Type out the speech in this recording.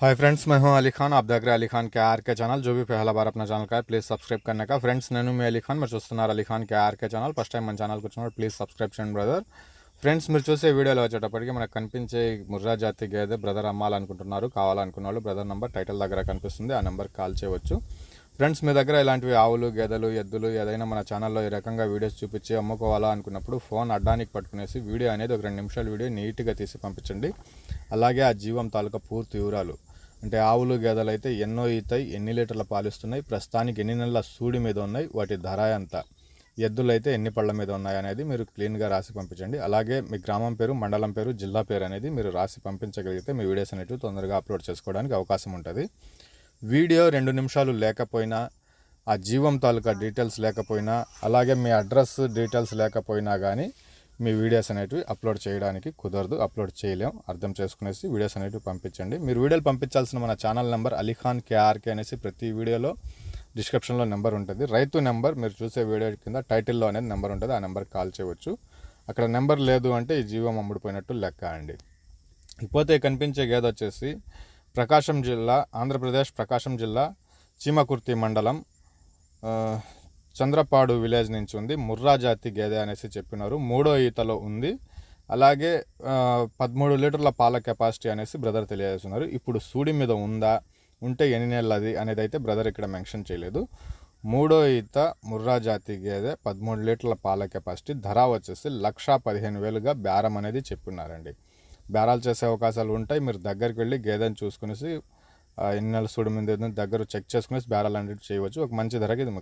Hi friends मैं हूं अली खान आप देख रहे हैं अली खान के आर के ఛానల్ जो भी पहला बार अपना ఛానల్ का है ప్లీజ్ సబ్స్క్రైబ్ करने का ఫ్రెండ్స్ నేను మీ అలీ ఖాన్ మీరు చూస్తున్నారు Ali Khan K RK channel first time మన ఛానల్కి వచ్చినప్పుడు ప్లీజ్ సబ్స్క్రైబ్ చేయండి బ్రదర్ ఫ్రెండ్స్ మీరు చూసే వీడియోలో వచ్చేటప్పటికి మనకు కనిపించే ఈ ముర్రా జాతి గేదె బ్రదర్ అమ్మాలనుకుంటున్నారు కావాలనుకున్న వాళ్ళు బ్రదర్ నెంబర్ టైటిల్ దగ్గర కనిపిస్తుంది ఆ నెంబర్ కాల్ చేయవచ్చు ఫ్రెండ్స్ మీ దగ్గర ఇలాంటివి ఆవులు గేదెలు ఎద్దులు ఏదైనా మన ఛానల్లో ఈ రకంగా వీడియోస్ చూపించి అమ్ముకోవాలా అనుకున్నప్పుడు ఫోన్ అడ్డానికి పట్టుకునేసి వీడియో అనేది ఒక రెండు నిమిషాల వీడియో నీట్గా తీసి పంపించండి అలాగే ఆ జీవం తాలూకా పూర్తి వివరాలు అంటే ఆవులు గేదెలు అయితే ఎన్నో ఈతాయి ఎన్ని లీటర్ల పాలిస్తున్నాయి ప్రస్తుతానికి ఎన్ని నెలల సూడి మీద ఉన్నాయి వాటి ధర ఎంత ఎద్దులు అయితే ఎన్ని పళ్ళ మీద ఉన్నాయి అనేది మీరు క్లీన్గా రాసి పంపించండి. అలాగే మీ గ్రామం పేరు మండలం పేరు జిల్లా పేరు అనేది మీరు రాసి పంపించగలిగితే మీ వీడియోస్ అనేవి తొందరగా అప్లోడ్ చేసుకోవడానికి అవకాశం ఉంటుంది. వీడియో రెండు నిమిషాలు లేకపోయినా ఆ జీవం తాలూకా డీటెయిల్స్ లేకపోయినా అలాగే మీ అడ్రస్ డీటెయిల్స్ లేకపోయినా కానీ మీ వీడియోస్ అనేటివి అప్లోడ్ చేయడానికి కుదరదు అప్లోడ్ చేయలేం. అర్థం చేసుకునేసి వీడియోస్ అనేటివి పంపించండి. మీరు వీడియోలు పంపించాల్సిన మన ఛానల్ నెంబర్ అలీఖాన్ కేఆర్కే అనేసి ప్రతి వీడియోలో డిస్క్రిప్షన్లో నెంబర్ ఉంటుంది. రైతు నెంబర్ మీరు చూసే వీడియో కింద టైటిల్లో అనేది నెంబర్ ఉంటుంది. ఆ నెంబర్కి కాల్ చేయవచ్చు. అక్కడ నెంబర్ లేదు అంటే ఈ జీవం అమ్ముడిపోయినట్టు లెక్క అండి. ఇకపోతే కనిపించే గేదె వచ్చేసి ప్రకాశం జిల్లా ఆంధ్రప్రదేశ్ ప్రకాశం జిల్లా చీమకుర్తి మండలం చంద్రపాడు విలేజ్ నుంచి ఉంది. ముర్రా జాతి గేదె అనేసి చెప్పినారు. మూడో ఈతలో ఉంది. అలాగే పదమూడు లీటర్ల పాల కెపాసిటీ అనేసి బ్రదర్ తెలియజేస్తున్నారు. ఇప్పుడు సూడి మీద ఉందా? ఉంటే ఎన్ని నెలలది అనేది అయితే బ్రదర్ ఇక్కడ మెన్షన్ చేయలేదు. మూడో ఈత ముర్రా జాతి గేదె పదమూడు లీటర్ల పాల కెపాసిటీ. ధర వచ్చేసి లక్షా పదిహేను వేలుగా బేరం అనేది చెప్పినారండి. బేరాలు చేసే అవకాశాలు ఉంటాయి. మీరు దగ్గరికి వెళ్ళి గేదెని చూసుకునేసి ఎన్ని నెలలు సూడి మీద దగ్గర చెక్ చేసుకునేసి బేరాలు అనేవి చేయవచ్చు. ఒక మంచి ధరకి ఇది మీకు